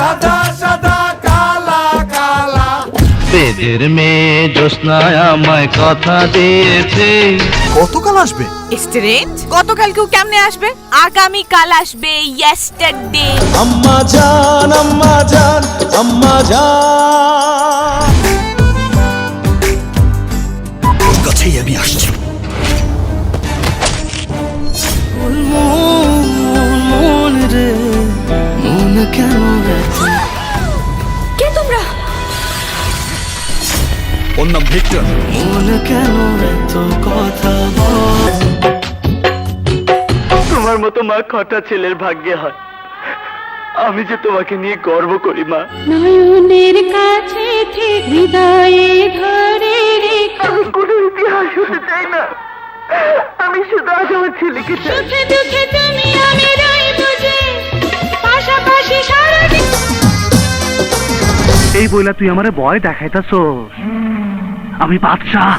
সাদা সাদা কালা কালা। বেদের মেয়ে জ্যোৎস্নায় আমায় কথা দিয়েছে। কতকাল আসবে? স্ট্রেঞ্জ গতকাল কেউ কেমনে আসবে? আগামী কাল আসবে ইয়েস্টারডে আম্মা জান আম্মা জান আম্মা জান ওর নাম ভিক্টর। তোমার মতো মা খটা ছেলের ভাগ্যে হয়। আমি যে তোমাকে নিয়ে গর্ব করি মা। নয়নের কাছে ঠিক হৃদয়ে ধরে রেখো। আমি কোনো ইতিহাস হতে চাই না। আমি শুধু আজ আমার ছেলেকে চাই। সুখে দুঃখে তুমি আমি রই বুঝে। পাশাপাশি সারাদিন এই বইলা তুই আমারে ভয় দেখাইতাছ আমি বাদশাহ।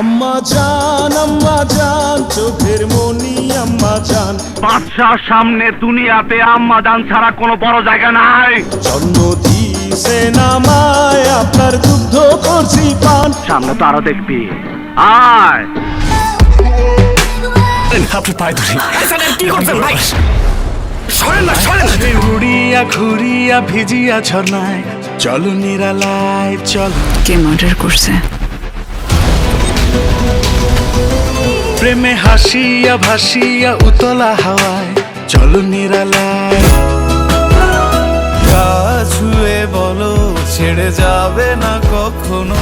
আম্মা জান আম্মা জান চোখের মনি আম্মা জান। বাদশাহ সামনে দুনিয়াতে আম্মা দান ছাড়া কোনো বড় জায়গা নাই। জন্ম দিছে নামায় আপনার দুগ্ধ করছি পান সামনে তো আরও দেখবি। আয়। আপনি পায়ে ধরি কি করছেন ভাই? সরেন না সরেন না। উড়িয়া ঘুরিয়া ভিজিয়া ঝর্ণায়। চলো নিরালায় চলো। কে মার্ডার করছে? প্রেমে হাসিয়া ভাসিয়া উতলা হাওয়ায়, চলো নিরালায়। বলো, ছেড়ে যাবে না কখনো।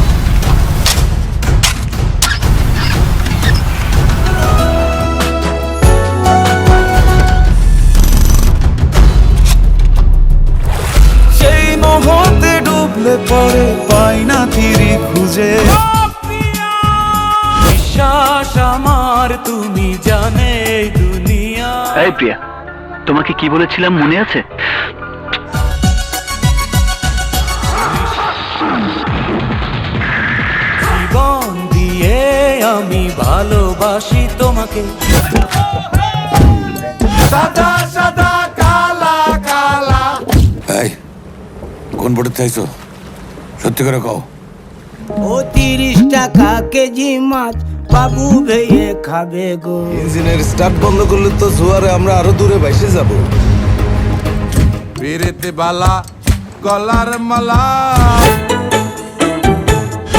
সেই মোহতে ডুবলে পরে পাই না তীরে খুঁজে। আমার তুমি জানে দুনিয়া। এই প্রিয়া তোমাকে কি বলেছিলাম মনে আছে? জীবন দিয়ে আমি ভালোবাসি তোমাকে। সাদা সাদা কালা কালা। এই কোন বোর্ডে চাইছো? সত্যি করে কও। ও তিরিশ টাকা কেজি মাছ। বাবু ভেয়ে খাবে গো। ইঞ্জিনের স্টার্ট বন্ধ করলে তো জোয়ারে আমরা আরও দূরে বাইসে যাব। বেরেতে বালা গলার মালা।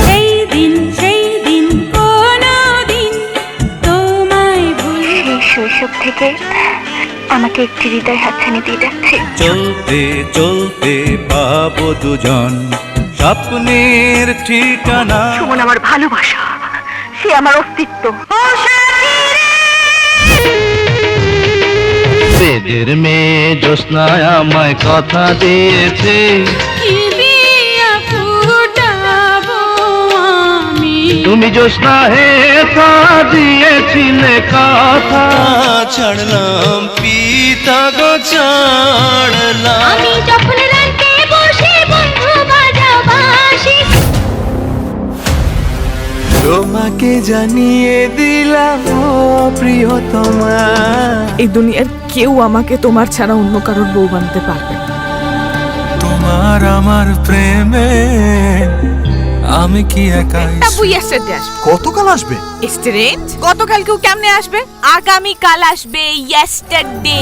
সেই দিন সেই দিন কোনো দিন তোমায় ভুলবো শৈশব থেকে। আমাকে একটি হৃদয় হাতছানি দিয়ে যাচ্ছে। চলতে চলতে পাবো দুজন। স্বপ্নের ঠিকানা সুমন আমার ভালোবাসা। সে আমার অস্তিত্ব। বেদের মেয়ে জ্যোৎস্নায় আমায় কথা দিয়েছে। তুমি জ্যোৎস্না হে দিয়েছিলে কথা। ছাড়লাম পিতা গো ছাড়লাম। আমি যখন তোমাকে জানিয়ে দিলাম ও প্রিয়তমা। এই দুনিয়ার কেউ আমাকে তোমার ছাড়া অন্য কারোর বউ বানতে পারবে না। তোমার আমার প্রেমে আমি কি একাই তাবু ইয়েস্টারডে আসবে। কতকাল আসবে? স্টুডেন্ট গতকাল কেউ কেমনে আসবে? আগামী কাল আসবে ইয়েস্টারডে